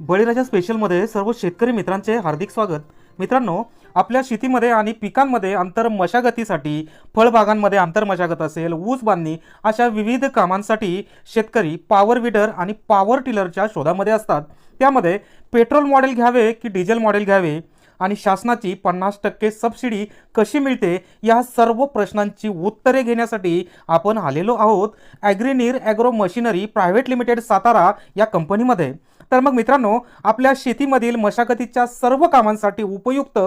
बळीराजा स्पेशलमध्ये सर्व शेतकरी मित्रांचे हार्दिक स्वागत. मित्रांनो आपल्या शेतीमध्ये आणि पिकांमध्ये आंतर मशागतीसाठी फळबागांमध्ये आंतर मशागत असेल ऊस बांधणी अशा विविध कामांसाठी शेतकरी पॉवर विडर आणि पॉवर टिलरच्या शोधामध्ये असतात. त्यामध्ये पेट्रोल मॉडेल घ्यावे की डिझेल मॉडेल घ्यावे? आणि शासनाची पन्नास टक्के सबसिडी कशी मिळते? या सर्व प्रश्नांची उत्तरे घेण्यासाठी आपण आलेलो आहोत. Agrineer agro machinery private limited Satara या कंपनीमध्ये तर मग मित्रांनो आपल्या शेतीमधील मशागतीच्या सर्व कामांसाठी उपयुक्त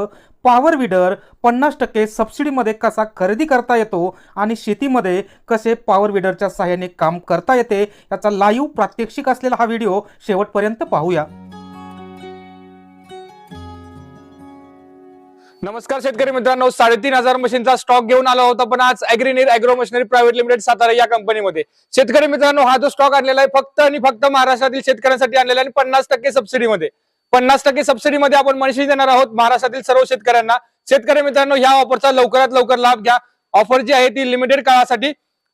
पॉवर विडर पन्नास टक्के सबसिडीमध्ये कसा खरेदी करता येतो आणि शेतीमध्ये कसे पॉवर विडरच्या सहाय्याने काम करता येते याचा लाईव्ह प्रात्यक्षिक असलेला हा व्हिडिओ शेवटपर्यंत पाहूया. नमस्कार शेतकरी मित्रांनो. साडेतीन हजार मशीनचा स्टॉक घेऊन आला होता पण आज Agrineer agro machinery private limited Satara या कंपनीमध्ये शेतकरी मित्रांनो हा जो स्टॉक आणलेला आहे फक्त आणि फक्त महाराष्ट्रातील शेतकऱ्यांसाठी आणलेला आहे आणि पन्नास टक्के सबसिडीमध्ये पन्नास टक्के सबसिडीमध्ये आपण मशीन देणार आहोत महाराष्ट्रातील सर्व शेतकऱ्यांना. शेतकरी मित्रांनो ह्या ऑफरचा लवकरात लवकर लाभ घ्या. ऑफर जी आहे ती लिमिटेड काळासाठी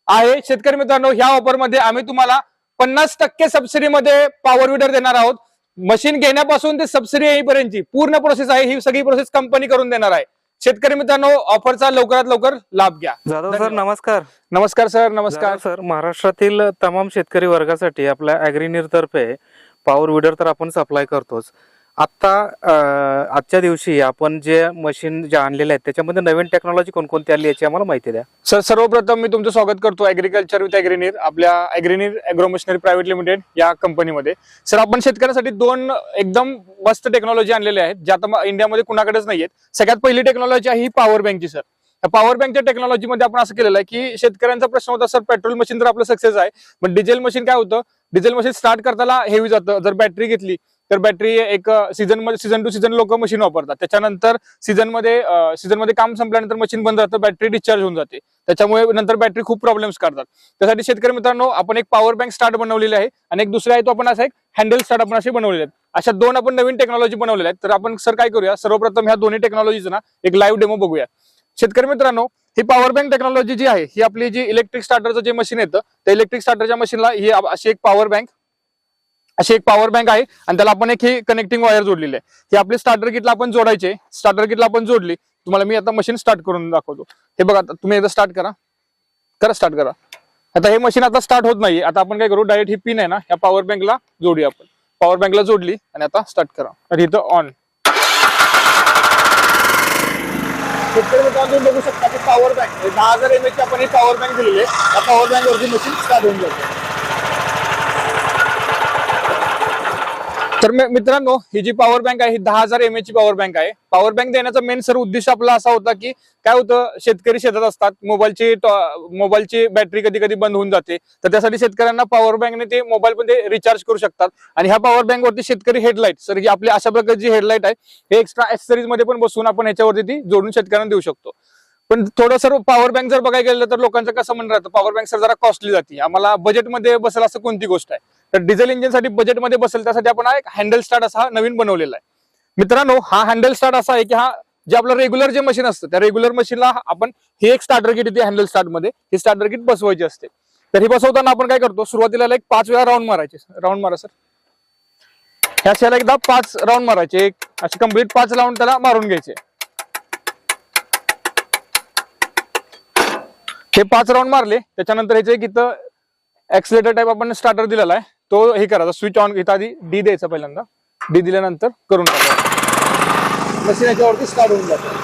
आहे. शेतकरी मित्रांनो ह्या ऑफरमध्ये आम्ही तुम्हाला पन्नास टक्के सबसिडीमध्ये पॉवर विडर देणार आहोत. मशीन घेण्यापासून ते सबसिडी येईपर्यंतची पूर्ण प्रोसेस आहे. ही सगळी प्रोसेस कंपनी करून देणार आहे. शेतकरी मित्रांनो ऑफरचा लवकरात लवकर लाभ घ्या. जाधव सर. नमस्कार. नमस्कार सर नमस्कार. सर महाराष्ट्रातील तमाम शेतकरी वर्गासाठी आपल्या ॲग्रिनीर तर्फे पॉवर विडर तर आपण सप्लाय करतोच. आता आजच्या दिवशी आपण जे मशीन जे आणलेले आहेत त्याच्यामध्ये नवीन टेक्नॉलॉजी कोणकोणती आली याची आम्हाला माहिती द्या. सर सर्वप्रथम मी तुमचं स्वागत करतो अॅग्रिकल्चर विथ अॅग्रिनीर आपल्या Agrineer agro machinery private limited या कंपनीमध्ये सर आपण शेतकऱ्यांसाठी दोन एकदम मस्त टेक्नॉलॉजी आणलेल्या आहेत ज्या आता इंडियामध्ये कुणाकडेच नाहीयेत. सगळ्यात पहिली टेक्नॉलॉजी आहे ही पॉवर बँकची सर. पॉवर बँकच्या टेक्नॉलॉजीमध्ये आपण असं केलेलं आहे की शेतकऱ्यांचा प्रश्न होता सर पेट्रोल मशीन तर आपलं सक्सेस आहे. पण डिझेल मशीन काय होतं? डिझेल मशीन स्टार्ट करताना हेवी जातं. जर बॅटरी घेतली तर बॅटरी एक सीझनमध्ये सीझन टू सीझन लोक मशीन वापरतात. त्याच्यानंतर सीझनमध्ये सीझनमध्ये काम संपल्यानंतर मशीन बंद राहतं बॅटरी डिस्चार्ज होऊन जाते. त्याच्यामुळे नंतर बॅटरी खूप प्रॉब्लेम्स करतात त्यासाठी शेतकरी मित्रांनो आपण एक पॉवर बँक स्टार्ट बनवलेली आहे आणि एक दुसरा आहे तो आपण असा एक हँडल स्टार्ट आपण असे बनवलेले आहेत. अशा दोन आपण नवीन टेक्नॉलॉजी बनवलेल्या आहेत. तर आपण सर काय करूया? सर्वप्रथम ह्या दोन्ही टेक्नॉलॉजीचा ना एक लाईव्ह डेमो बघूया. शेतकरी मित्रांनो ही पॉवर बँक टेक्नॉलॉजी जी आहे ही आपली जी इलेक्ट्रिक स्टार्टरचं जे मशीन येतं त्या इलेक्ट्रिक स्टार्टरच्या मशीनला ही अशी एक पॉवर बँक अशी एक पॉवर बँक आहे आणि त्याला आपण एक ही कनेक्टिंग वायर जोडलेली आहे. ही आपली स्टार्टर किटला आपण जोडायचे स्टार्टर किटला आपण जोडली तुम्हाला मी आता मशीन स्टार्ट करून दाखवतो. हे बघा आता तुम्ही एकदा स्टार्ट करा. करा स्टार्ट करा. आता हे मशीन आता स्टार्ट होत नाही आता आपण काय करू डायरेक्ट ही पिन आहे ना या पॉवर बँकला जोडूया आपण. पॉवर बँकला जोडली आणि आता स्टार्ट करा. आणि इथं ऑन बघू शकता की पॉवर बँक दहा हजार एम एच आपण ही पॉवर बँक दिलेली आहे. पॉवर बँक वरती मशीन स्टार्ट होऊन जाते. तर मित्रांनो ही जी पॉवर बँक आहे ही दहा हजार एम ची पॉवर बँक आहे. पॉवर बँक देण्याचा मेन सर उद्देश आपला असा होता की काय होतं शेतकरी शेतात असतात. मोबाईलची मोबाईलची बॅटरी कधी कधी बंद होऊन जाते. तर त्यासाठी शेतकऱ्यांना पॉवर बँकने ते मोबाईल मध्ये रिचार्ज करू शकतात. आणि ह्या पॉवर बँक वरती शेतकरी हेडलाईट सर ही आपली अशा प्रकारची हेडलाईट आहे हे एक्स्ट्रा ऍक्सेसरीजमध्ये पण बसून आपण ह्याच्यावरती ती जोडून शेतकऱ्यांना देऊ शकतो. पण थोडं सर पॉवर बँक जर बघायला गेलं तर लोकांचं कसं म्हणणं राहतं? पॉवर बँक सर जरा कॉस्टली जाते. आम्हाला बजेटमध्ये बसेल असं कोणती गोष्ट आहे? तर डिझेल इंजिनसाठी बजेटमध्ये बसेल त्यासाठी आपण हा एक हँडल स्टार्ट असा हा नवीन बनवलेला आहे. मित्रांनो हा हँडल स्टार्ट असा आहे की हा जे आपलं रेग्युलर जे मशीन असतं त्या रेग्युलर मशीनला आपण हे एक स्टार्टर किट येते हँडल स्टार्टमध्ये. ही स्टार्टर किट बसवायची असते. तर ही बसवताना आपण काय करतो सुरुवातीला एक पाच वेळा राऊंड मारायचे. राऊंड मारा सर ह्या शेला एकदा पाच राऊंड मारायचे. एक असे कंप्लीट पाच राऊंड त्याला मारून घ्यायचे. हे पाच राऊंड मारले त्याच्यानंतर ह्याचे एक इथं ऍक्सिलेटर टाईप आपण स्टार्टर दिलेला आहे. तो हे करायचा स्विच ऑन इथं आधी डी द्यायचा पहिल्यांदा. डी दिल्यानंतर करून टाकायचं मशीन याच्यावरती स्टार्ट होऊन जातं.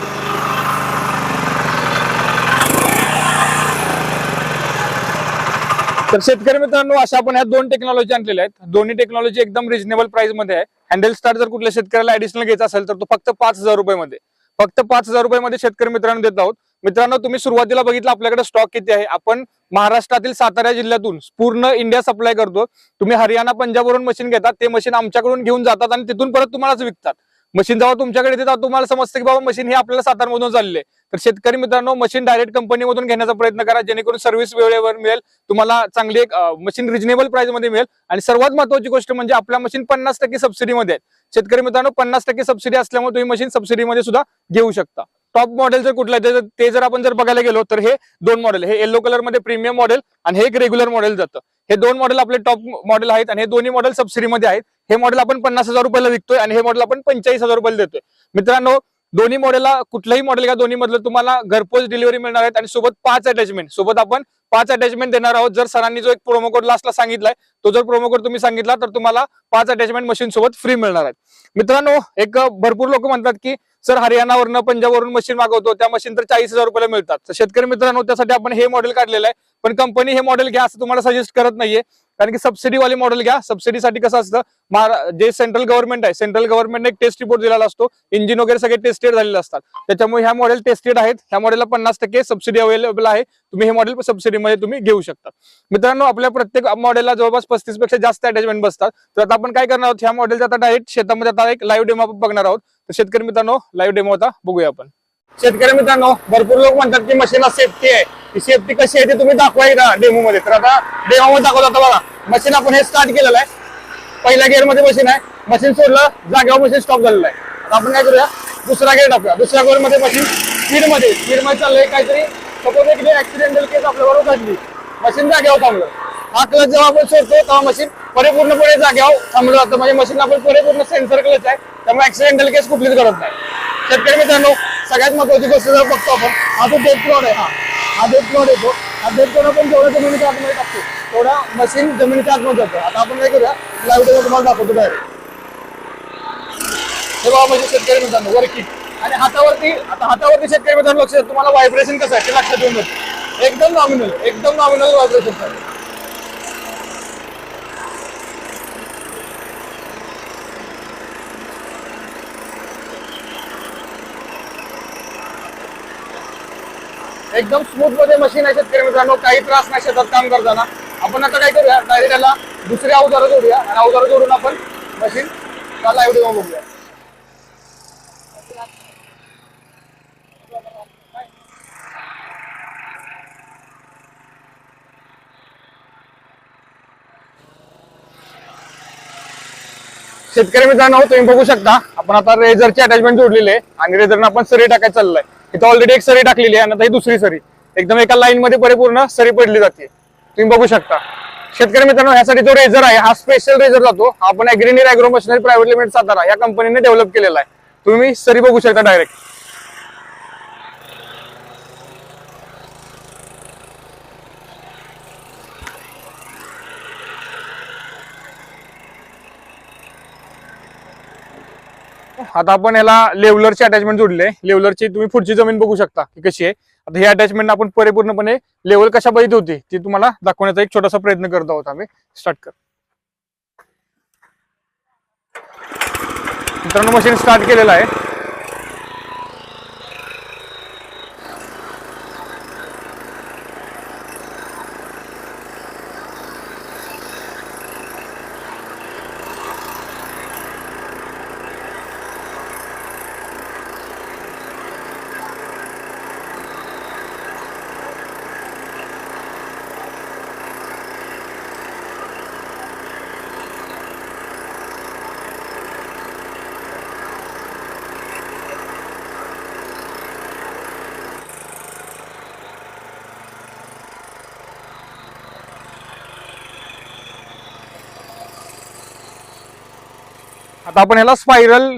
तर शेतकरी मित्रांनो अशा आपण ह्या दोन टेक्नॉलॉजी आणलेल्या आहेत. दोन्ही टेक्नॉलॉजी एकदम रिजनेबल प्राइसमध्ये आहे. हँडल स्टार्ट जर कुठल्या शेतकऱ्याला ऍडिशनल घ्यायचा असेल तर तो फक्त पाच हजार रुपयामध्ये फक्त पाच हजार रुपयामध्ये शेतकरी मित्रांनो देत आहोत. मित्रांनो तुम्ही सुरुवातीला बघितलं आपल्याकडे स्टॉक किती आहे. आपण महाराष्ट्रातील सातारा जिल्ह्यातून पूर्ण इंडिया सप्लाय करतो. तुम्ही हरियाणा पंजाबवरून मशीन घेतात. ते मशीन आमच्याकडून घेऊन जातात आणि तिथून परत तुम्हालाच विकतात. मशीन जेव्हा तुमच्याकडे येते तुम्हाला समजतं की बाबा मशीन हे आपल्याला सातारमधून चालले तर शेतकरी मित्रांनो मशीन डायरेक्ट कंपनीमधून घेण्याचा प्रयत्न करा. जेणेकरून सर्व्हिस वेळेवर मिळेल. तुम्हाला चांगली एक मशीन रिजनेबल प्राइसमध्ये मिळेल. आणि सर्वात महत्वाची गोष्ट म्हणजे आपल्या मशीन पन्नास टक्के सबसिडीमध्ये आहेत. शेतकरी मित्रांनो पन्नास टक्के सबसिडी असल्यामुळे तुम्ही मशीन सबसिडीमध्ये सुद्धा घेऊ शकता. टॉप मॉडेल जर कुठलं आहे ते- जर आपण जर बघायला गेलो तर हे दोन मॉडेल हे येलो कलरमध्ये प्रीमियम मॉडेल आणि हे एक रेग्युलर मॉडेल जातं. हे दोन मॉडेल आपले टॉप मॉडेल आहेत आणि हे दोन्ही मॉडेल सबसिडीमध्ये आहेत. हे मॉडेल आपण पन्नास हजार रुपयाला विकतोय आणि हे मॉडेल आपण पंचेचाळीस हजार रुपयाला देतोय. मित्रांनो दोन्ही मॉडेलला कुठलंही मॉडेल का दोन्ही मधलं तुम्हाला घरपोच डिलिव्हरी मिळणार आहेत आणि सोबत पाच अटॅचमेंट सोबत आपण पाच अटॅचमेंट देणार आहोत. जर सरांनी जो एक प्रोमो कोड लास्टला सांगितलाय तो जर प्रोमो कोड तुम्ही सांगितला तर तुम्हाला पाच अटॅचमेंट मशीन सोबत फ्री मिळणार आहेत. मित्रांनो एक भरपूर लोक म्हणतात की सर हरियाणावरनं पंजाबवरून मशीन मागवतो. त्या मशीन तर चाळीस हजार रुपयाला मिळतात. तर शेतकरी मित्रांनो त्यासाठी आपण हे मॉडेल काढलेलं आहे. पण कंपनी हे मॉडेल घ्या असं तुम्हाला सजेस्ट करत नाहीये. कारण की सबसिडी वाले मॉडेल घ्या. सबसिडीसाठी कसं असतं महारा- जे सेंट्रल गव्हर्नमेंट आहे सेंट्रल गव्हर्नमेंटने एक टेस्ट रिपोर्ट दिलेला असतो. इंजिन वगैरे सगळे टेस्टेड झालेले असतात. त्याच्यामुळे ह्या मॉडेल टेस्टेड आहेत. ह्या मॉडेलला पन्नास टक्के सबसिडी अवेलेबल आहे. तुम्ही हे मॉडेल सबसिडी मध्ये तुम्ही घेऊ शकता. मित्रांनो आपल्या प्रत्येक मॉडेलला जवळपास पस्तीसपेक्षा जास्त अटॅचमेंट बसतात. तर आता आपण काय करणार आहोत? ह्या मॉडेलचा आता डायरेक्ट शेतामध्ये आता एक लाईव्ह डेमो बघणार आहोत. तर शेतकरी मित्रांनो लाईव्ह डेमो आता बघूया आपण. शेतकरी मित्रांनो भरपूर लोक म्हणतात की मशीनला सेफ्टी आहे. ती सेफ्टी कशी आहे ते तुम्ही दाखवा एकदा डेमो मध्ये. तर आता डेमो मध्ये दाखवत आता बघा. मशीन आपण हे स्टार्ट केलेलं आहे. पहिल्या गेअरमध्ये मशीन आहे. मशीन सोडलं जागेवर मशीन स्टॉप झालेलं आहे. आता आपण काय करूया? दुसरा गेअर टाकूया. दुसऱ्या गेअरमध्ये मशीन स्पीडमध्ये. स्पीडमध्ये चाललंय काहीतरी सपोज एक ऍक्सिडेंटल केस आपल्या बरोबर घडली. मशीन जाग्यावर थांबलं. हा क्लच जेव्हा आपण सोडतो तेव्हा मशीन परिपूर्णपणे जाग्यावर थांबलं जातं. म्हणजे मशीन आपण परिपूर्ण सेन्सर क्लच आहे. त्यामुळे ऍक्सिडेंटल केस कुठलीच गरज नाही. शेतकरी मित्रांनो सगळ्यात महत्वाची गोष्ट जर बघतो आपण हा जो डेथ प्लॉट आहे हा. हा डेथ प्लॉट येतो. हा डेथ प्लॉट आपण जेवढा जमिनीच्या आतमध्ये टाकतो तेवढा मशीन जमिनीच्या आतमध्ये जातो. आता आपण काय करूया? लाईव्ह तुम्हाला दाखवतो डायरेक्ट हे बाबा म्हणजे शेतकरी मित्रांनो वर्किंग आणि हातावरती आता हातावरती शेतकरी मित्रांनो लक्ष तुम्हाला व्हायब्रेशन कसं आहे? ते लक्षात येऊन जातं एकदम नॉमिनल एकदम नॉमिनल व्हायब्रेशन आहे. एकदम स्मूथमध्ये मशीन आहे शेतकरी मित्रांनो. काही त्रास नाही शेतात काम करताना आपण आता काय करूया? डायरेक्ट याला दुसरी अवजारं जोडूया. आणि अवजारं जोडून आपण मशीन लाईव्ह डेमो बघूया. शेतकरी मित्रांनो तुम्ही बघू शकता आपण आता रेझरची अटॅचमेंट जोडलेली आहे आणि रेझरनं आपण सरी टाकायला चाललाय. इथं ऑलरेडी एक सरी टाकलेली आहे आणि आता ही दुसरी सरी. एकदम एका लाईन मध्ये परिपूर्ण सरी पडली जाते. तुम्ही बघू शकता. शेतकरी मित्रांनो ह्यासाठी जो रेझर आहे हा स्पेशल रेझर जातो. आपण Agrineer Agro Machinery Private Limited Satara या कंपनीने डेव्हलप केलेला आहे. तुम्ही सरी बघू शकता डायरेक्ट आता आपण याला लेवलरचे अटॅचमेंट जोडले लेवलरची तुम्ही पुढची जमीन बघू शकता की कशी आहे. आता हे अटॅचमेंट आपण परिपूर्णपणे लेवल कशा बघित होती ती तुम्हाला दाखवण्याचा एक छोटासा प्रयत्न करत आहोत आम्ही. स्टार्ट कर. मित्रांनो मशीन स्टार्ट केलेलं आहे. आता आपण ह्याला स्पायरल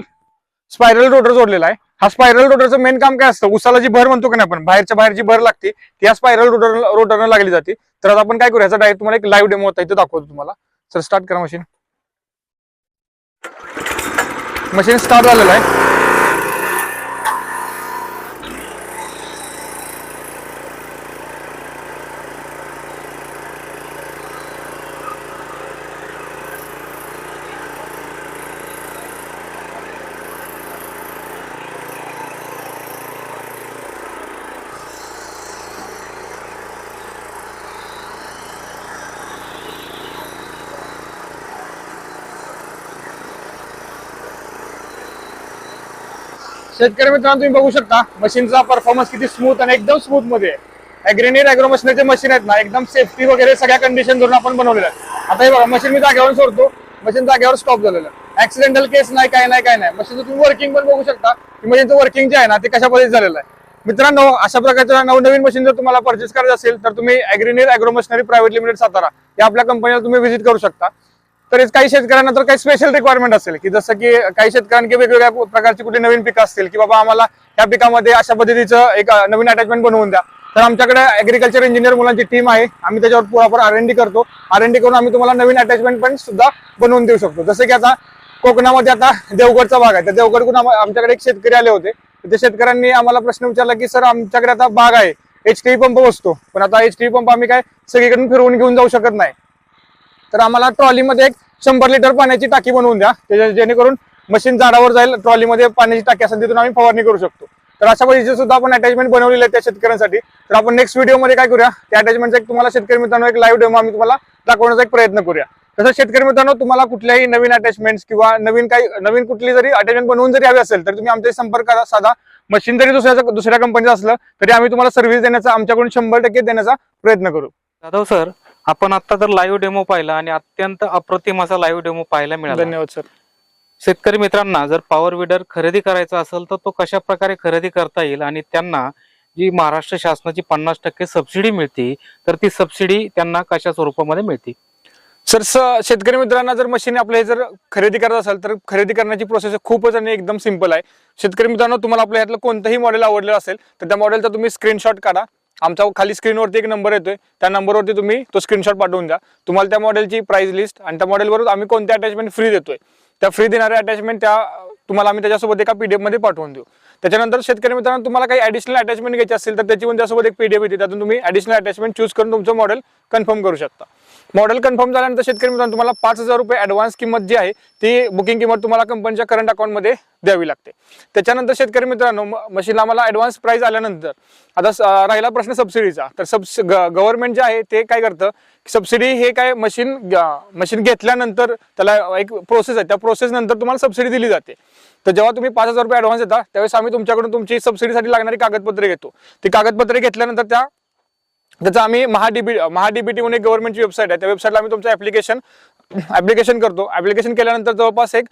स्पायरल रोटर जोडलेला आहे. हा स्पायरल रोटरचं मेन काम काय असतं? उसाला जी भर म्हणतो का नाही आपण? बाहेरच्या बाहेर जी भर लागते ती या स्पायरल रोटर रोटरनं लागली जाते. तर आता आपण काय करू याचा डायरेक्ट तुम्हाला एक लाईव्ह डेमो होता इथे दाखवतो तुम्हाला. सर स्टार्ट करा मशीन मशीन स्टार्ट झालेलं आहे. शेतकरी मित्रांनो तुम्ही बघू शकता मशीनचा परफॉर्मन्स किती स्मूथ आणि एकदम स्मूथमध्ये आहे. अॅग्रो मशीनचे मशीन आहेत ना एकदम सेफ्टी वगैरे सगळ्या कंडिशन धरून आपण बनवलेलं आहे आता हे बघा मशीन मी जागेवर सोडतो. मशीन जागेवर स्टॉप झालेलं ऍक्सिडेंटल केस नाही काय नाही काय नाही. मशीनचं तुम्ही वर्किंग पण बघू शकता. की मशीनचं वर्किंग जे आहे ना ते कशा पद्धतीत झालेलं आहे. मित्रांनो अशा प्रकारच्या नवनवीन मशीन जर तुम्हाला परचेस करायचं असेल तर तुम्ही Agrineer Agro Machinery Private Limited Satara या आपल्या कंपनीला तुम्ही व्हिजिट करू शकता. तर काही शेतकऱ्यांना तर काही स्पेशल रिक्वायरमेंट असेल की जसं की काही शेतकऱ्यांनी वेगवेगळ्या प्रकारची कुठे नवीन पिकं असतील की बाबा आम्हाला त्या पिकामध्ये अशा पद्धतीचं एक नवीन अटॅचमेंट बनवून द्या. तर आमच्याकडे ऍग्रिकल्चर इंजिनियर मुलांची टीम आहे. आम्ही त्याच्यावर पुरापूर आर एन डी करतो. आर एन डी करून आम्ही तुम्हाला नवीन अटॅचमेंट पण सुद्धा बनवून देऊ शकतो. जसं की आता कोकणामध्ये आता देवगडचा भाग आहे. तर देवगडकडून आमच्याकडे एक शेतकरी आले होते. त्या शेतकऱ्यांनी आम्हाला प्रश्न विचारला की सर आमच्याकडे आता बाग आहे. एच टी पंप बसतो. पण आता एच टी पंप आम्ही काय सगळीकडून फिरवून घेऊन जाऊ शकत नाही. तर आम्हाला ट्रॉलीमध्ये एक शंभर लिटर पाण्याची टाकी बनवून द्या. त्याच्या जेणेकरून मशीन झाडावर जाईल ट्रॉलीमध्ये पाण्याची टाकी असेल तिथून आम्ही फवारणी करू शकतो. तर अशा पद्धतीचे सुद्धा आपण अटॅचमेंट बनवलेले आहे त्या शेतकऱ्यांसाठी. तर आपण नेक्स्ट व्हिडिओमध्ये काय करूया? त्या अटॅचमेंटचा एक तुम्हाला शेतकरी मित्रांनो एक लाईव्ह डेमो आम्ही तुम्हाला दाखवण्याचा एक प्रयत्न करूया. तसं शेतकरी मित्रांनो तुम्हाला कुठल्याही नवीन अटॅचमेंट किंवा नवीन काही नवीन कुठली जरी अटॅचमेंट बनवून जरी हवी असेल तर तुम्ही आमच्याशी संपर्क करा साधा. मशीन जरी दुसऱ्या दुसऱ्या कंपनीचं असलं तरी आम्ही तुम्हाला सर्व्हिस देण्याचा आमच्याकडून शंभर टक्के देण्याचा प्रयत्न करू. जाधव सर आपण आता तर लाईव्ह डेमो पाहिला आणि अत्यंत अप्रतिम असा लाईव्ह डेमो पाहायला मिळाला. धन्यवाद सर शेतकरी मित्रांना जर पॉवर विडर खरेदी करायचा असेल तर तो कशा प्रकारे खरेदी करता येईल आणि त्यांना जी महाराष्ट्र शासनाची पन्नास टक्के सबसिडी मिळते तर ती सबसिडी त्यांना कशा स्वरूपामध्ये मिळते? सर स- शेतकरी मित्रांना जर मशीन आपल्या जर खरेदी करत असाल तर खरेदी करण्याची प्रोसेस खूपच आणि एकदम सिंपल आहे. शेतकरी मित्रांनो तुम्हाला आपल्या यातलं कोणतंही मॉडेल आवडलेलं असेल तर त्या मॉडेलचा तुम्ही स्क्रीनशॉट काढा. आमचा खाली स्क्रीनवरती एक नंबर येतोय. त्या नंबरवरती तुम्ही तो स्क्रीनशॉट पाठवून द्या. तुम्हाला त्या मॉडेलची प्राइस लिस्ट आणि त्या मॉडेलवर आम्ही कोणत्या अटॅचमेंट फ्री देतोय. त्या फ्री देणाऱ्या अटॅचमेंट त्या तुम्हाला आम्ही त्याच्यासोबत एका पी डी एफमध्ये पाठवून देऊ. त्याच्यानंतर शेतकरी मित्रांनो तुम्हाला काही ॲडिशनल अटॅचमेंट घ्यायची असेल तर त्याची म्हणजे पण त्यासोबत एक पीडीएफ येते. त्यातून तुम्ही ॲडिशनल अटॅचमेंट चूज करून तुमचं मॉडेल कन्फर्म करू शकता. मॉडेल कन्फर्म झाल्यानंतर शेतकरी मित्रांनो तुम्हाला पाच हजार रुपये ऍडव्हान्स किंमत जी आहे ती बुकिंग किंमत तुम्हाला कंपनीच्या करंट अकाउंटमध्ये द्यावी लागते. त्याच्यानंतर शेतकरी मित्रांनो मशीनला आम्हाला ऍडव्हान्स प्राईज आल्यानंतर आता राहिला प्रश्न सबसिडीचा तर सब गव्हर्नमेंट जे आहे ते काय करतं सबसिडी हे काय मशीन मशीन घेतल्यानंतर त्याला एक प्रोसेस आहे. त्या प्रोसेस नंतर तुम्हाला सबसिडी दिली जाते. तर जेव्हा तुम्ही पाच हजार रुपये ऍडव्हान्स देता त्यावेळेस आम्ही तुमच्याकडून तुमची सबसिडीसाठी लागणारी कागदपत्रे घेतो. ती कागदपत्रे घेतल्यानंतर त्या त्याचा आम्ही महाडीबी महाडीबीटी म्हणून एक गव्हर्नमेंटची वेबसाईट आहे. त्या वेबसाईटला आम्ही तुमचं ऍप्लिकेशन ऍप्लिकेशन करतो. ऍप्लिकेशन केल्यानंतर जवळपास एक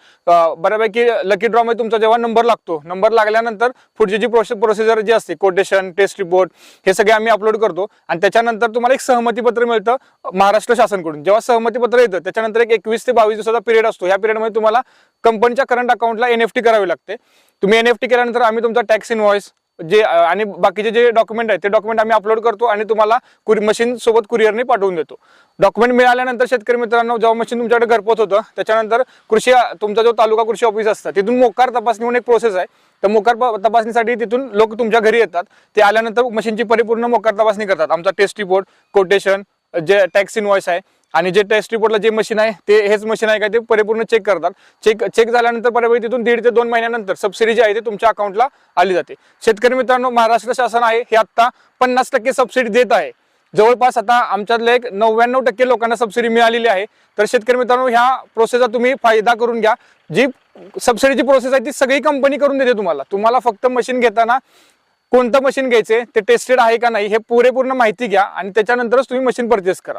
बऱ्यापैकी लकी ड्रॉ मध्ये तुमचा जेव्हा नंबर लागतो नंबर लागल्यानंतर पुढची जी प्रोसेस प्रोसिजर जी असते कोटेशन टेस्ट रिपोर्ट हे सगळे आम्ही अपलोड करतो. आणि त्याच्यानंतर तुम्हाला एक सहमतीपत्र मिळतं महाराष्ट्र शासनकडून. जेव्हा सहमतीपत्र येतं त्याच्यानंतर एक एकवीस ते बावीस दिवसाचा पिरियड असतो. ह्या पिरियडमध्ये तुम्हाला कंपनीच्या करंट अकाउंटला एनएफटी करावी लागते. तुम्ही एनएफटी केल्यानंतर आम्ही तुमचा टॅक्स इनव्हॉइस जे आणि बाकीचे जे डॉक्युमेंट आहेत ते डॉक्युमेंट आम्ही अपलोड करतो आणि तुम्हाला मशीन सोबत कुरिअरने पाठवून देतो. डॉक्युमेंट मिळाल्यानंतर शेतकरी मित्रांनो जेव्हा मशीन तुमच्याकडे घरपोच होतं त्याच्यानंतर कृषी तुमचा जो तालुका कृषी ऑफिस असतं तिथून मोकार तपासणी म्हणून एक प्रोसेस आहे. तर मोकार तपासणीसाठी तिथून लोक तुमच्या घरी येतात. ते आल्यानंतर मशीनची परिपूर्ण मोकार तपासणी करतात. आमचा टेस्ट रिपोर्ट कोटेशन जे टॅक्स इनवॉइस आहे आणि जे टेस्ट रिपोर्टला जे मशीन आहे ते हेच मशीन आहे का ते परिपूर्ण चेक करतात. चेक चेक झाल्यानंतर बऱ्यापैकी तिथून दीड ते दोन महिन्यानंतर सबसिडी जी आहे ती तुमच्या अकाउंटला आली जाते. शेतकरी मित्रांनो महाराष्ट्र शासन आहे हे आत्ता पन्नास टक्के सबसिडी देत आहे. जवळपास आता आमच्यातल्या एक नव्याण्णव टक्के लोकांना सबसिडी मिळालेली आहे. तर शेतकरी मित्रांनो ह्या प्रोसेसचा तुम्ही फायदा करून घ्या. जी सबसिडीची प्रोसेस आहे ती सगळी कंपनी करून देते तुम्हाला. तुम्हाला फक्त मशीन घेताना कोणतं मशीन घ्यायचे ते टेस्टेड आहे का नाही हे पुरेपूर्ण माहिती घ्या आणि त्याच्यानंतरच तुम्ही मशीन परचेस करा.